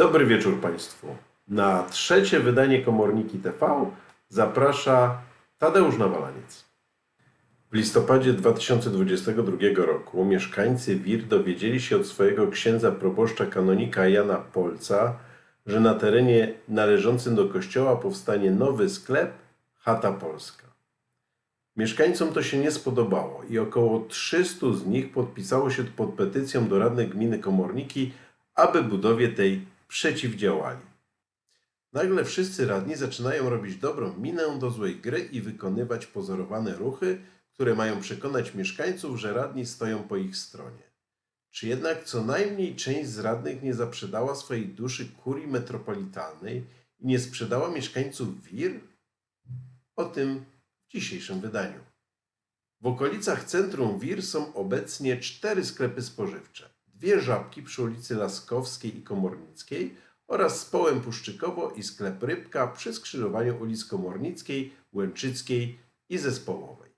Dobry wieczór Państwu. Na trzecie wydanie Komorniki TV zaprasza Tadeusz Nawalaniec. W listopadzie 2022 roku mieszkańcy Wir dowiedzieli się od swojego księdza proboszcza kanonika Jana Polca, że na terenie należącym do kościoła powstanie nowy sklep Chata Polska. Mieszkańcom to się nie spodobało i około 300 z nich podpisało się pod petycją do radnych gminy Komorniki, aby budowie tej przeciwdziałali. Nagle wszyscy radni zaczynają robić dobrą minę do złej gry i wykonywać pozorowane ruchy, które mają przekonać mieszkańców, że radni stoją po ich stronie. Czy jednak co najmniej część z radnych nie zaprzedała swojej duszy kurii metropolitalnej i nie sprzedała mieszkańców Wir? O tym w dzisiejszym wydaniu. W okolicach centrum Wir są obecnie cztery sklepy spożywcze. Dwie żabki przy ulicy Laskowskiej i Komornickiej oraz z Połem Puszczykowo i sklep Rybka przy skrzyżowaniu ulic Komornickiej, Łęczyckiej i Zespołowej.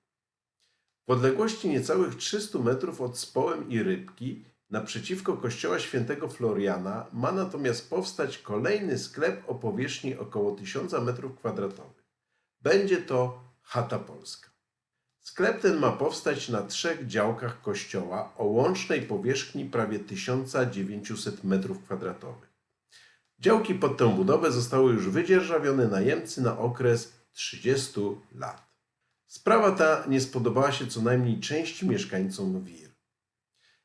W odległości niecałych 300 metrów od Społem i Rybki, naprzeciwko kościoła świętego Floriana, ma natomiast powstać kolejny sklep o powierzchni około 1000 m2. Będzie to Chata Polska. Sklep ten ma powstać na trzech działkach kościoła o łącznej powierzchni prawie 1900 m2. Działki pod tę budowę zostały już wydzierżawione najemcy na okres 30 lat. Sprawa ta nie spodobała się co najmniej części mieszkańcom Wir.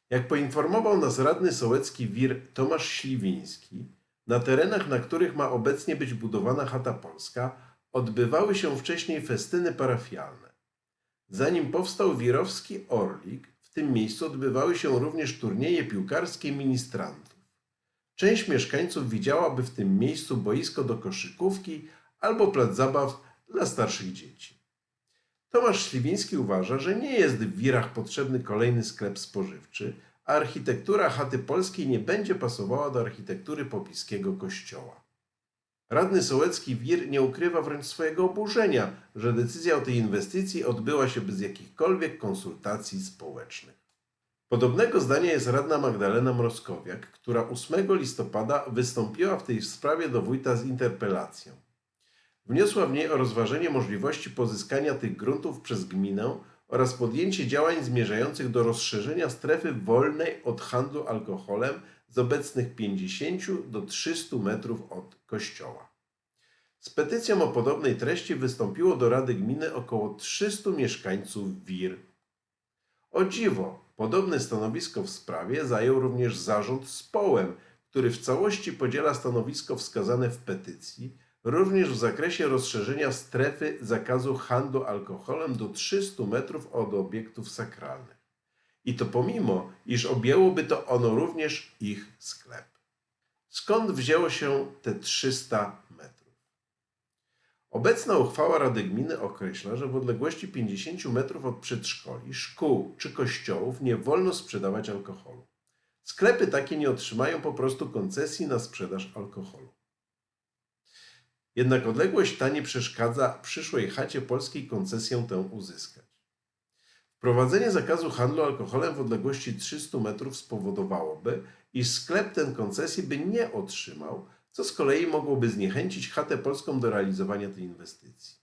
Jak poinformował nas radny sołecki Wir Tomasz Śliwiński, na terenach, na których ma obecnie być budowana chata polska, odbywały się wcześniej festyny parafialne. Zanim powstał wirowski Orlik, w tym miejscu odbywały się również turnieje piłkarskie ministrantów. Część mieszkańców widziałaby w tym miejscu boisko do koszykówki albo plac zabaw dla starszych dzieci. Tomasz Śliwiński uważa, że nie jest w Wirach potrzebny kolejny sklep spożywczy, a architektura chaty polskiej nie będzie pasowała do architektury popiskiego kościoła. Radny Sołecki Wir nie ukrywa wręcz swojego oburzenia, że decyzja o tej inwestycji odbyła się bez jakichkolwiek konsultacji społecznych. Podobnego zdania jest radna Magdalena Mroskowiak, która 8 listopada wystąpiła w tej sprawie do wójta z interpelacją. Wniosła w niej o rozważenie możliwości pozyskania tych gruntów przez gminę oraz podjęcie działań zmierzających do rozszerzenia strefy wolnej od handlu alkoholem z obecnych 50 do 300 metrów od kościoła. Z petycją o podobnej treści wystąpiło do Rady Gminy około 300 mieszkańców Wir. O dziwo, podobne stanowisko w sprawie zajął również zarząd z Połem, który w całości podziela stanowisko wskazane w petycji, również w zakresie rozszerzenia strefy zakazu handlu alkoholem do 300 metrów od obiektów sakralnych. I to pomimo, iż objęłoby to ono również ich sklep. Skąd wzięło się te 300 metrów? Obecna uchwała Rady Gminy określa, że w odległości 50 metrów od przedszkoli, szkół czy kościołów nie wolno sprzedawać alkoholu. Sklepy takie nie otrzymają po prostu koncesji na sprzedaż alkoholu. Jednak odległość ta nie przeszkadza przyszłej chacie polskiej koncesję tę uzyskać. Wprowadzenie zakazu handlu alkoholem w odległości 300 metrów spowodowałoby, iż sklep ten koncesji by nie otrzymał, co z kolei mogłoby zniechęcić chatę polską do realizowania tej inwestycji.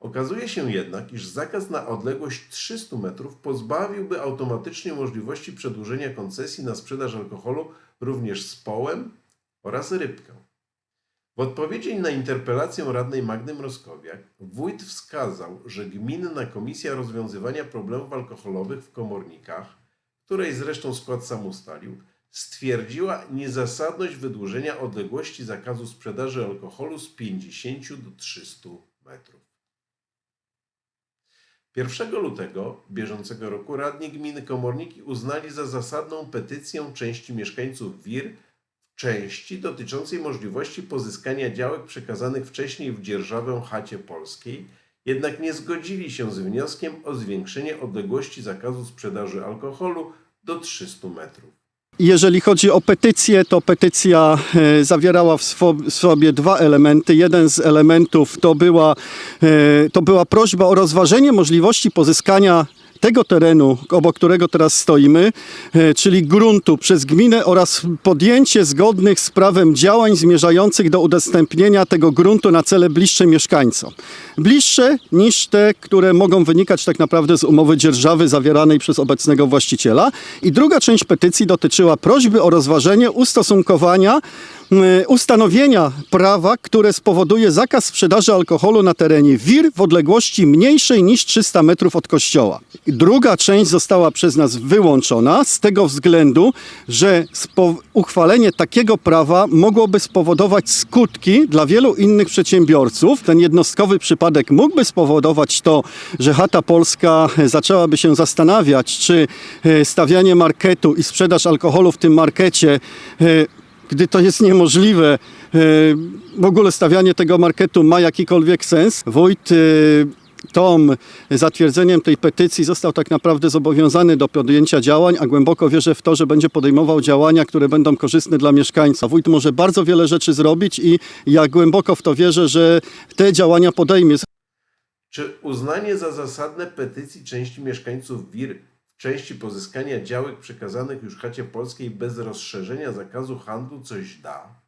Okazuje się jednak, iż zakaz na odległość 300 metrów pozbawiłby automatycznie możliwości przedłużenia koncesji na sprzedaż alkoholu również z połem oraz rybkę. W odpowiedzi na interpelację radnej Magdy Mroskowiak wójt wskazał, że Gminna Komisja Rozwiązywania Problemów Alkoholowych w Komornikach, której zresztą skład sam ustalił, stwierdziła niezasadność wydłużenia odległości zakazu sprzedaży alkoholu z 50 do 300 metrów. 1 lutego bieżącego roku radni gminy Komorniki uznali za zasadną petycję części mieszkańców Wir części dotyczącej możliwości pozyskania działek przekazanych wcześniej w dzierżawę chacie polskiej, jednak nie zgodzili się z wnioskiem o zwiększenie odległości zakazu sprzedaży alkoholu do 300 metrów. Jeżeli chodzi o petycję, to petycja e, zawierała w sobie dwa elementy. Jeden z elementów to była, e, to była prośba o rozważenie możliwości pozyskania tego terenu, obok którego teraz stoimy, e, czyli gruntu przez gminę oraz podjęcie zgodnych z prawem działań zmierzających do udostępnienia tego gruntu na cele bliższe mieszkańcom. Bliższe niż te, które mogą wynikać tak naprawdę z umowy dzierżawy zawieranej przez obecnego właściciela. I druga część petycji dotyczyła prośby o rozważenie ustosunkowania ustanowienia prawa, które spowoduje zakaz sprzedaży alkoholu na terenie WIR w odległości mniejszej niż 300 metrów od kościoła. Druga część została przez nas wyłączona z tego względu, że uchwalenie takiego prawa mogłoby spowodować skutki dla wielu innych przedsiębiorców. Ten jednostkowy przypadek mógłby spowodować to, że Chata Polska zaczęłaby się zastanawiać, czy e, stawianie marketu i sprzedaż alkoholu w tym markecie e, gdy to jest niemożliwe, e, w ogóle stawianie tego marketu ma jakikolwiek sens. Wójt e, Tom zatwierdzeniem tej petycji został tak naprawdę zobowiązany do podjęcia działań, a głęboko wierzę w to, że będzie podejmował działania, które będą korzystne dla mieszkańca. Wójt może bardzo wiele rzeczy zrobić i ja głęboko w to wierzę, że te działania podejmie. Czy uznanie za zasadne petycji części mieszkańców WIR części pozyskania działek przekazanych już chacie polskiej bez rozszerzenia zakazu handlu coś da?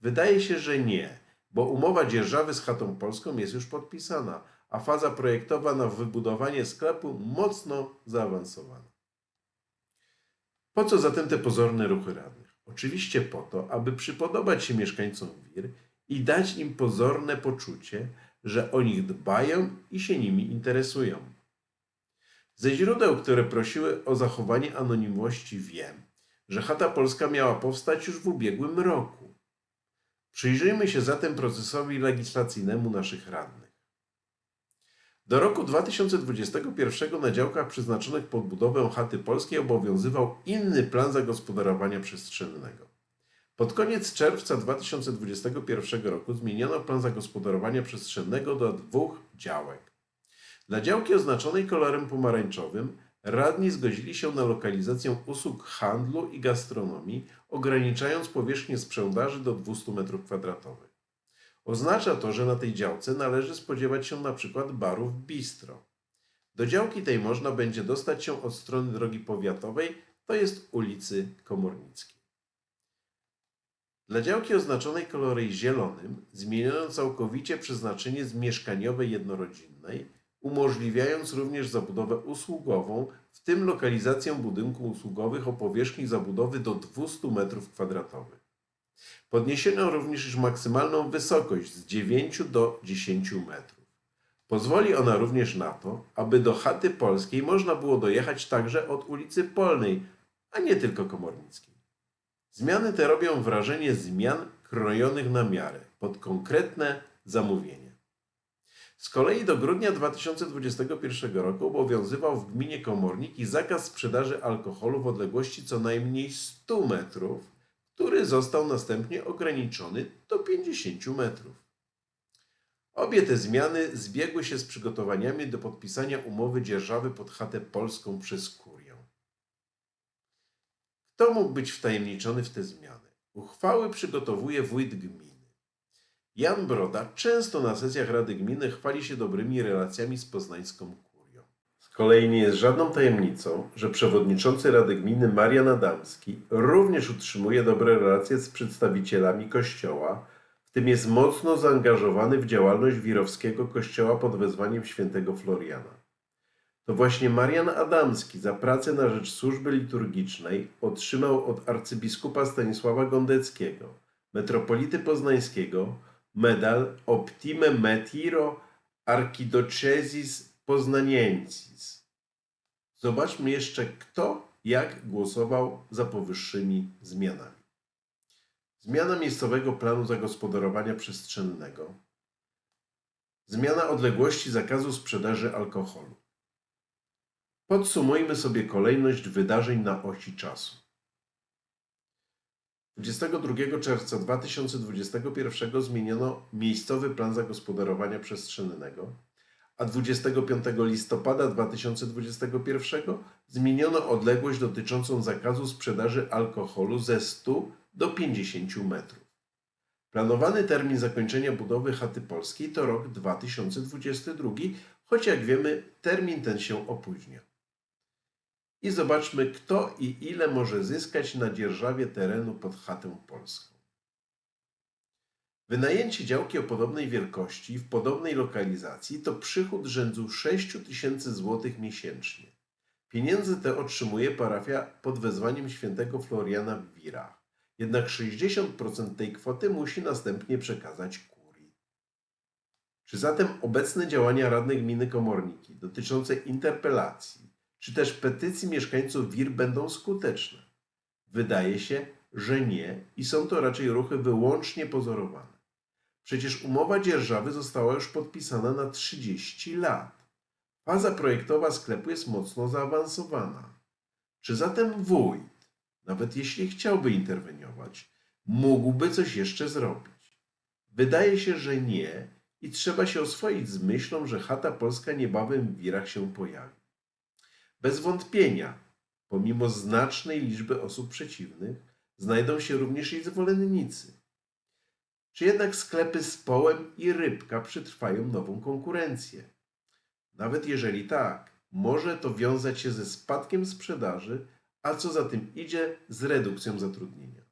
Wydaje się, że nie, bo umowa dzierżawy z chatą polską jest już podpisana, a faza projektowa na wybudowanie sklepu mocno zaawansowana. Po co zatem te pozorne ruchy radnych? Oczywiście po to, aby przypodobać się mieszkańcom WIR i dać im pozorne poczucie, że o nich dbają i się nimi interesują. Ze źródeł, które prosiły o zachowanie anonimowości, wiem, że Chata Polska miała powstać już w ubiegłym roku. Przyjrzyjmy się zatem procesowi legislacyjnemu naszych radnych. Do roku 2021 na działkach przeznaczonych pod budowę chaty polskiej obowiązywał inny plan zagospodarowania przestrzennego. Pod koniec czerwca 2021 roku zmieniono plan zagospodarowania przestrzennego do dwóch działek. Dla działki oznaczonej kolorem pomarańczowym radni zgodzili się na lokalizację usług handlu i gastronomii, ograniczając powierzchnię sprzedaży do 200 m2. Oznacza to, że na tej działce należy spodziewać się na przykład barów bistro. Do działki tej można będzie dostać się od strony drogi powiatowej, to jest ulicy Komornickiej. Dla działki oznaczonej kolorem zielonym zmieniono całkowicie przeznaczenie z mieszkaniowej jednorodzinnej, umożliwiając również zabudowę usługową, w tym lokalizację budynków usługowych o powierzchni zabudowy do 200 m2. Podniesiono również już maksymalną wysokość z 9 do 10 metrów. Pozwoli ona również na to, aby do chaty polskiej można było dojechać także od ulicy Polnej, a nie tylko Komornickiej. Zmiany te robią wrażenie zmian krojonych na miarę, pod konkretne zamówienie. Z kolei do grudnia 2021 roku obowiązywał w gminie Komorniki zakaz sprzedaży alkoholu w odległości co najmniej 100 metrów, który został następnie ograniczony do 50 metrów. Obie te zmiany zbiegły się z przygotowaniami do podpisania umowy dzierżawy pod chatę polską przez kurię. Kto mógł być wtajemniczony w te zmiany? Uchwały przygotowuje wójt gminy. Jan Broda często na sesjach Rady Gminy chwali się dobrymi relacjami z poznańską kurią. Z kolei nie jest żadną tajemnicą, że przewodniczący Rady Gminy Marian Adamski również utrzymuje dobre relacje z przedstawicielami kościoła, w tym jest mocno zaangażowany w działalność wirowskiego kościoła pod wezwaniem świętego Floriana. To właśnie Marian Adamski za pracę na rzecz służby liturgicznej otrzymał od arcybiskupa Stanisława Gondeckiego, metropolity poznańskiego, medal Optime Metiro Archidocesis Poznaniensis. Zobaczmy jeszcze, kto jak głosował za powyższymi zmianami. Zmiana miejscowego planu zagospodarowania przestrzennego. Zmiana odległości zakazu sprzedaży alkoholu. Podsumujmy sobie kolejność wydarzeń na osi czasu. 22 czerwca 2021 zmieniono miejscowy plan zagospodarowania przestrzennego, a 25 listopada 2021 zmieniono odległość dotyczącą zakazu sprzedaży alkoholu ze 100 do 50 metrów. Planowany termin zakończenia budowy chaty polskiej to rok 2022, choć jak wiemy, termin ten się opóźnia. I zobaczmy, kto i ile może zyskać na dzierżawie terenu pod chatę polską. Wynajęcie działki o podobnej wielkości w podobnej lokalizacji to przychód rzędu 6 tysięcy złotych miesięcznie. Pieniądze te otrzymuje parafia pod wezwaniem świętego Floriana w Wirach. Jednak 60% tej kwoty musi następnie przekazać kurii. Czy zatem obecne działania radnej gminy Komorniki dotyczące interpelacji, czy też petycji mieszkańców Wir będą skuteczne? Wydaje się, że nie i są to raczej ruchy wyłącznie pozorowane. Przecież umowa dzierżawy została już podpisana na 30 lat. Faza projektowa sklepu jest mocno zaawansowana. Czy zatem wójt, nawet jeśli chciałby interweniować, mógłby coś jeszcze zrobić? Wydaje się, że nie i trzeba się oswoić z myślą, że chata polska niebawem w wirach się pojawi. Bez wątpienia, pomimo znacznej liczby osób przeciwnych, znajdą się również i zwolennicy. Czy jednak sklepy z połem i rybka przetrwają nową konkurencję? Nawet jeżeli tak, może to wiązać się ze spadkiem sprzedaży, a co za tym idzie, z redukcją zatrudnienia.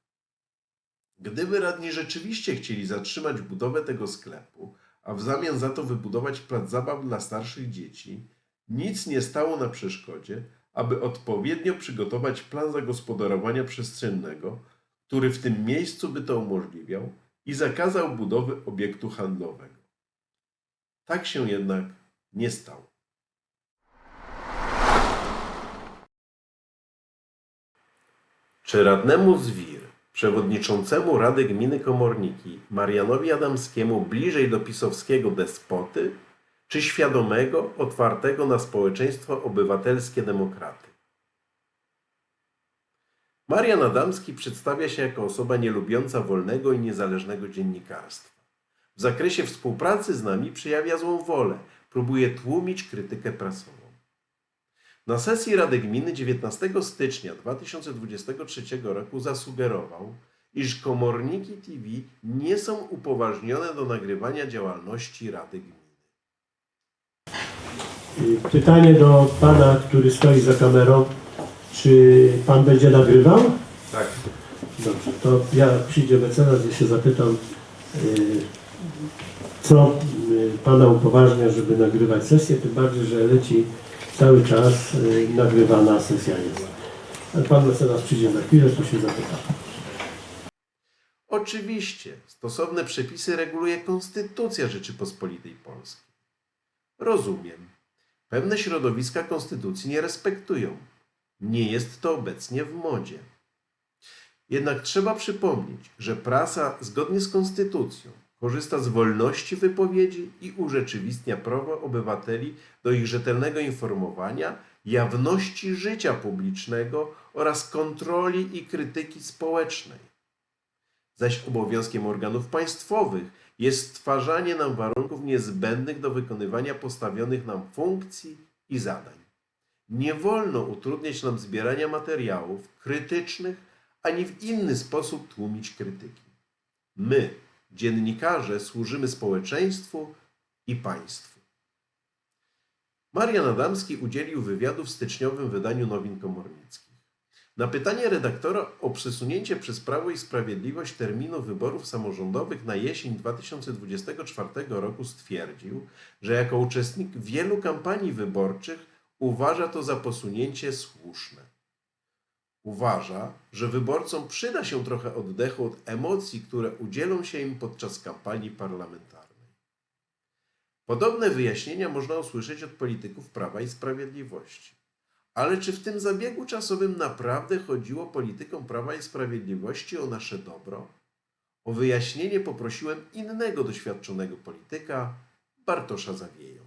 Gdyby radni rzeczywiście chcieli zatrzymać budowę tego sklepu, a w zamian za to wybudować plac zabaw dla starszych dzieci, nic nie stało na przeszkodzie, aby odpowiednio przygotować plan zagospodarowania przestrzennego, który w tym miejscu by to umożliwiał i zakazał budowy obiektu handlowego. Tak się jednak nie stało. Czy radnemu z WIR, przewodniczącemu Rady Gminy Komorniki, Marianowi Adamskiemu bliżej do pisowskiego despoty, czy świadomego, otwartego na społeczeństwo obywatelskie demokraty? Marian Adamski przedstawia się jako osoba nielubiąca wolnego i niezależnego dziennikarstwa. W zakresie współpracy z nami przejawia złą wolę, próbuje tłumić krytykę prasową. Na sesji Rady Gminy 19 stycznia 2023 roku zasugerował, iż komorniki TV nie są upoważnione do nagrywania działalności Rady Gminy. Y, Pytanie do pana, który stoi za kamerą. Czy pan będzie nagrywał? Tak. Dobrze, to ja przyjdzie mecenas i się zapytam, y, co y, pana upoważnia, żeby nagrywać sesję, tym bardziej, że leci cały czas nagrywana sesja jest. Ale pan mecenas przyjdzie za chwilę, to się zapytam. Oczywiście, stosowne przepisy reguluje Konstytucja Rzeczypospolitej Polskiej. Rozumiem. Pewne środowiska Konstytucji nie respektują. Nie jest to obecnie w modzie. Jednak trzeba przypomnieć, że prasa zgodnie z Konstytucją korzysta z wolności wypowiedzi i urzeczywistnia prawo obywateli do ich rzetelnego informowania, jawności życia publicznego oraz kontroli i krytyki społecznej zaś obowiązkiem organów państwowych jest stwarzanie nam warunków niezbędnych do wykonywania postawionych nam funkcji i zadań. Nie wolno utrudniać nam zbierania materiałów krytycznych ani w inny sposób tłumić krytyki. My, dziennikarze, służymy społeczeństwu i państwu. Marian Adamski udzielił wywiadu w styczniowym wydaniu Nowin Komornickich. Na pytanie redaktora o przesunięcie przez Prawo i Sprawiedliwość terminu wyborów samorządowych na jesień 2024 roku stwierdził, że jako uczestnik wielu kampanii wyborczych uważa to za posunięcie słuszne. Uważa, że wyborcom przyda się trochę oddechu od emocji, które udzielą się im podczas kampanii parlamentarnej. Podobne wyjaśnienia można usłyszeć od polityków Prawa i Sprawiedliwości. Ale czy w tym zabiegu czasowym naprawdę chodziło politykom Prawa i Sprawiedliwości o nasze dobro? O wyjaśnienie poprosiłem innego doświadczonego polityka, Bartosza Zawieję.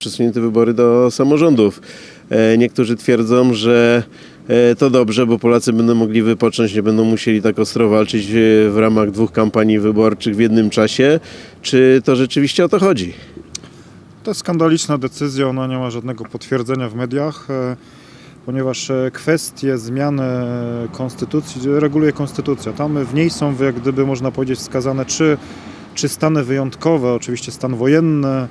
przesunięte wybory do samorządów. E, Niektórzy twierdzą, że e, to dobrze, bo Polacy będą mogli wypocząć, nie będą musieli tak ostro walczyć e, w ramach dwóch kampanii wyborczych w jednym czasie. Czy to rzeczywiście o to chodzi? To jest skandaliczna decyzja, ona nie ma żadnego potwierdzenia w mediach, e, ponieważ e, kwestie zmiany konstytucji reguluje konstytucja. Tam w niej są, jak gdyby można powiedzieć, wskazane trzy, trzy stany wyjątkowe, oczywiście stan wojenny,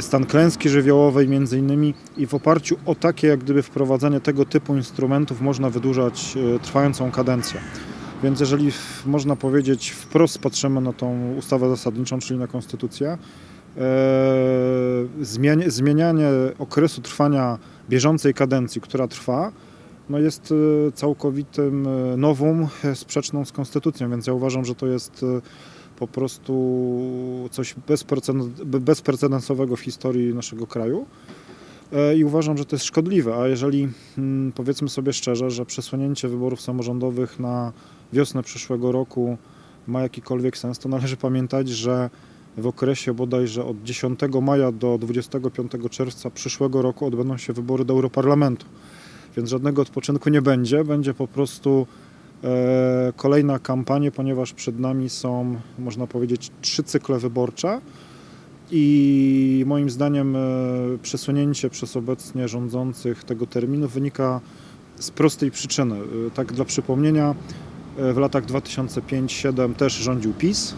stan klęski żywiołowej między innymi i w oparciu o takie jak gdyby wprowadzenie tego typu instrumentów można wydłużać e, trwającą kadencję. Więc jeżeli można powiedzieć wprost patrzymy na tą ustawę zasadniczą, czyli na konstytucję, e, zmienianie okresu trwania bieżącej kadencji, która trwa, no jest e, całkowitym e, nowum e, sprzeczną z konstytucją, więc ja uważam, że to jest po prostu coś bezpreceden- bezprecedensowego w historii naszego kraju. I uważam, że to jest szkodliwe, a jeżeli mm, powiedzmy sobie szczerze, że przesunięcie wyborów samorządowych na wiosnę przyszłego roku ma jakikolwiek sens, to należy pamiętać, że w okresie bodajże od 10 maja do 25 czerwca przyszłego roku odbędą się wybory do Europarlamentu. Więc żadnego odpoczynku nie będzie, będzie po prostu e, kolejna kampania, ponieważ przed nami są, można powiedzieć, trzy cykle wyborcze. I moim zdaniem e, przesunięcie przez obecnie rządzących tego terminu wynika z prostej przyczyny. E, Tak dla przypomnienia, e, w latach 2005-2007 też rządził PiS.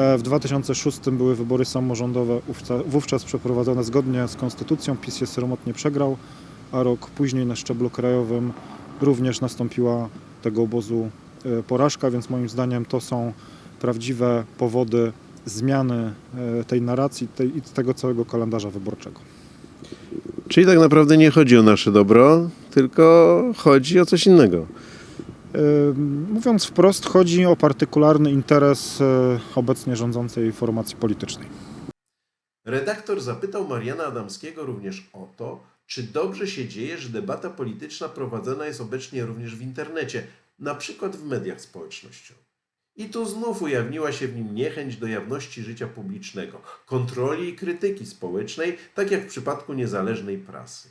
E, W 2006 były wybory samorządowe, wówczas przeprowadzone zgodnie z konstytucją. PiS je sromotnie przegrał, a rok później na szczeblu krajowym również nastąpiła tego obozu e, porażka, więc moim zdaniem to są prawdziwe powody zmiany e, tej narracji i tego całego kalendarza wyborczego. Czyli tak naprawdę nie chodzi o nasze dobro, tylko chodzi o coś innego. Mówiąc wprost, chodzi o partykularny interes e, obecnie rządzącej formacji politycznej. Redaktor zapytał Mariana Adamskiego również o to, czy dobrze się dzieje, że debata polityczna prowadzona jest obecnie również w internecie, na przykład w mediach społecznościowych. I tu znów ujawniła się w nim niechęć do jawności życia publicznego, kontroli i krytyki społecznej, tak jak w przypadku niezależnej prasy.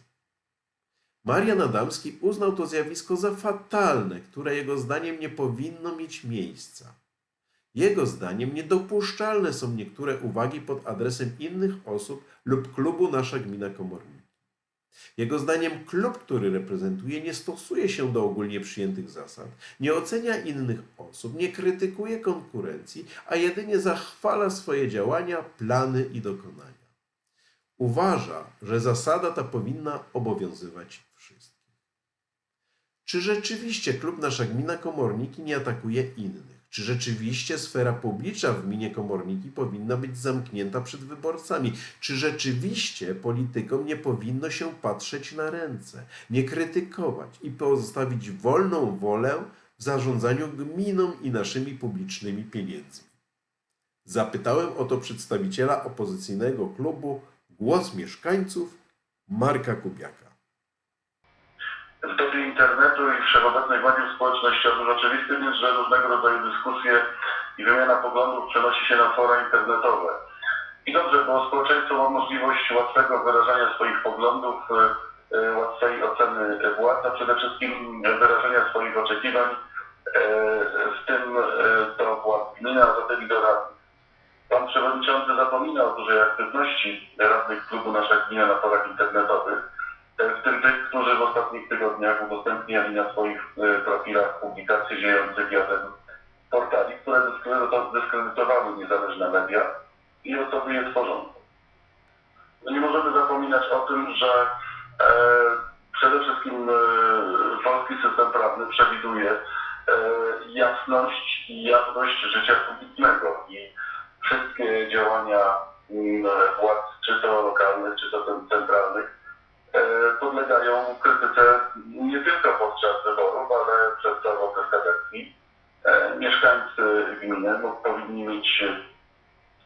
Marian Adamski uznał to zjawisko za fatalne, które jego zdaniem nie powinno mieć miejsca. Jego zdaniem niedopuszczalne są niektóre uwagi pod adresem innych osób lub klubu Nasza Gmina Komornik. Jego zdaniem klub, który reprezentuje, nie stosuje się do ogólnie przyjętych zasad, nie ocenia innych osób, nie krytykuje konkurencji, a jedynie zachwala swoje działania, plany i dokonania. Uważa, że zasada ta powinna obowiązywać wszystkich. Czy rzeczywiście klub Nasza Gmina Komorniki nie atakuje innych? Czy rzeczywiście sfera publiczna w gminie Komorniki powinna być zamknięta przed wyborcami? Czy rzeczywiście politykom nie powinno się patrzeć na ręce, nie krytykować i pozostawić wolną wolę w zarządzaniu gminą i naszymi publicznymi pieniędzmi? Zapytałem o to przedstawiciela opozycyjnego klubu Głos Mieszkańców Marka Kubiaka. w dobie internetu i wszechobecnych mediów społecznościowych oczywistym jest, że różnego rodzaju dyskusje i wymiana poglądów przenosi się na fora internetowe. I dobrze, bo społeczeństwo ma możliwość łatwego wyrażania swoich poglądów, e, e, łatwej oceny władz, a przede wszystkim wyrażenia swoich oczekiwań, e, w tym do władz gminy, a zatem i do radnych. Pan Przewodniczący zapomina o dużej aktywności radnych klubu Nasza Gmina na forach internetowych w tym tych, którzy w ostatnich tygodniach udostępniali na swoich e, profilach publikacje dziejących jadem portali, które dyskredyto- dyskredytowały niezależne media i osoby je tworzące. No nie możemy zapominać o tym, że e, przede wszystkim e, polski system prawny przewiduje e, jasność i jawność życia publicznego i wszystkie działania władz, czy to lokalnych, czy to centralnych, e, podlegają krytyce nie tylko podczas wyborów, ale przez cały okres kadencji. E, Mieszkańcy gminy powinni mieć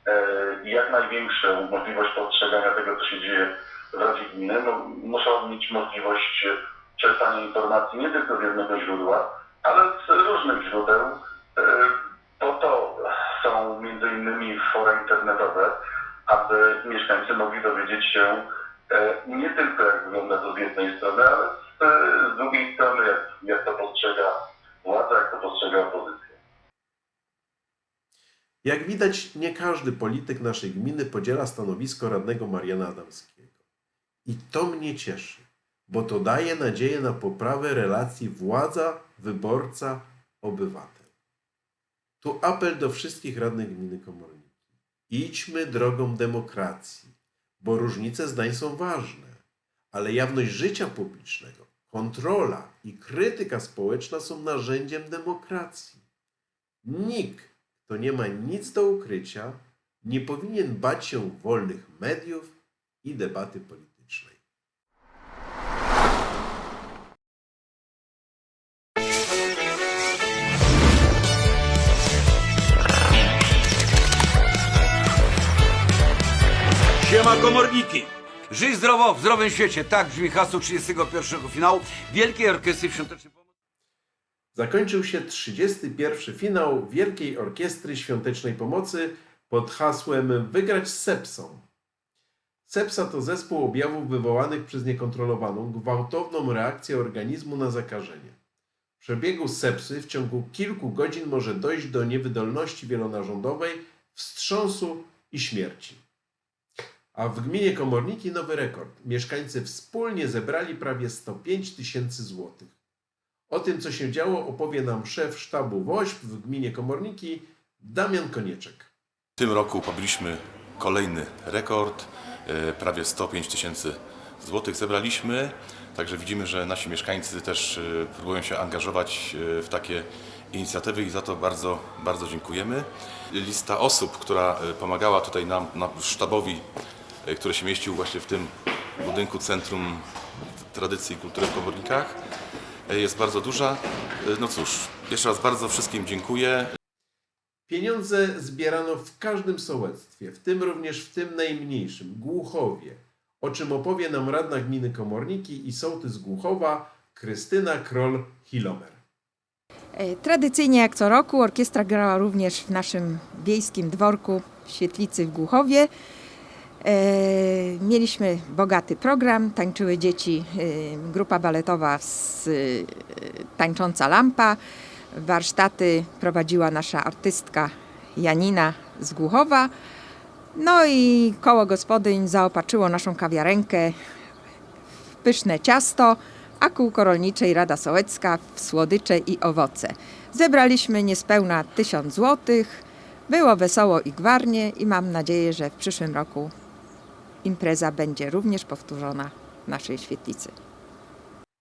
e, jak największą możliwość postrzegania tego, co się dzieje w Radzie Gminy. No, muszą mieć możliwość czerpania informacji nie tylko z jednego źródła, ale z różnych źródeł. Po to są między innymi fora internetowe, aby mieszkańcy mogli dowiedzieć się, E, nie tylko jak wygląda to z jednej strony, ale z, z drugiej strony jak, jak to postrzega władza, jak to postrzega opozycja. Jak widać, nie każdy polityk naszej gminy podziela stanowisko radnego Mariana Adamskiego. I to mnie cieszy, bo to daje nadzieję na poprawę relacji władza, wyborca, obywatel. Tu apel do wszystkich radnych gminy Komorniki. Idźmy drogą demokracji, bo różnice zdań są ważne, ale jawność życia publicznego, kontrola i krytyka społeczna są narzędziem demokracji. Nikt, kto nie ma nic do ukrycia, nie powinien bać się wolnych mediów i debaty politycznej. Żyj zdrowo w zdrowym świecie. Tak brzmi hasło 31 finału Wielkiej Orkiestry Świątecznej Pomocy. Zakończył się 31. finał Wielkiej Orkiestry Świątecznej Pomocy pod hasłem Wygrać z sepsą. Sepsa to zespół objawów wywołanych przez niekontrolowaną, gwałtowną reakcję organizmu na zakażenie. W przebiegu sepsy w ciągu kilku godzin może dojść do niewydolności wielonarządowej, wstrząsu i śmierci. A w gminie Komorniki nowy rekord. Mieszkańcy wspólnie zebrali prawie 105 tysięcy złotych. O tym, co się działo, opowie nam szef sztabu WOŚP w gminie Komorniki, Damian Konieczek. W tym roku pobiliśmy kolejny rekord, e, prawie 105 tysięcy złotych zebraliśmy, także widzimy, że nasi mieszkańcy też e, próbują się angażować e, w takie inicjatywy i za to bardzo, bardzo dziękujemy. Lista osób, która pomagała tutaj nam, sztabowi, który się mieścił właśnie w tym budynku Centrum Tradycji i Kultury w Komornikach, e, jest bardzo duża. E, No cóż, jeszcze raz bardzo wszystkim dziękuję. Pieniądze zbierano w każdym sołectwie, w tym również w tym najmniejszym, Głuchowie, o czym opowie nam radna gminy Komorniki i sołtys Głuchowa, Krystyna Kroll-Hilomer. E, Tradycyjnie jak co roku orkiestra grała również w naszym wiejskim dworku w Świetlicy w Głuchowie. E, Mieliśmy bogaty program, tańczyły dzieci, e, grupa baletowa z e, Tańcząca Lampa. Warsztaty prowadziła nasza artystka Janina z Głuchowa. No i koło gospodyń zaopatrzyło naszą kawiarenkę w pyszne ciasto, a kółko rolniczej Rada Sołecka w słodycze i owoce. Zebraliśmy niespełna 1000 złotych. Było wesoło i gwarnie i mam nadzieję, że w przyszłym roku impreza będzie również powtórzona w naszej świetlicy.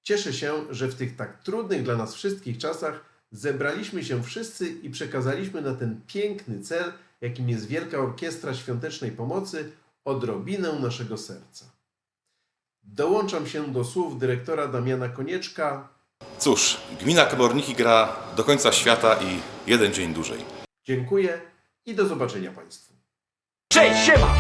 Cieszę się, że w tych tak trudnych dla nas wszystkich czasach zebraliśmy się wszyscy i przekazaliśmy na ten piękny cel, jakim jest Wielka Orkiestra Świątecznej Pomocy, odrobinę naszego serca. Dołączam się do słów dyrektora Damiana Konieczka. Cóż, gmina Komorniki gra do końca świata i jeden dzień dłużej. Dziękuję i do zobaczenia Państwu. Cześć, siema!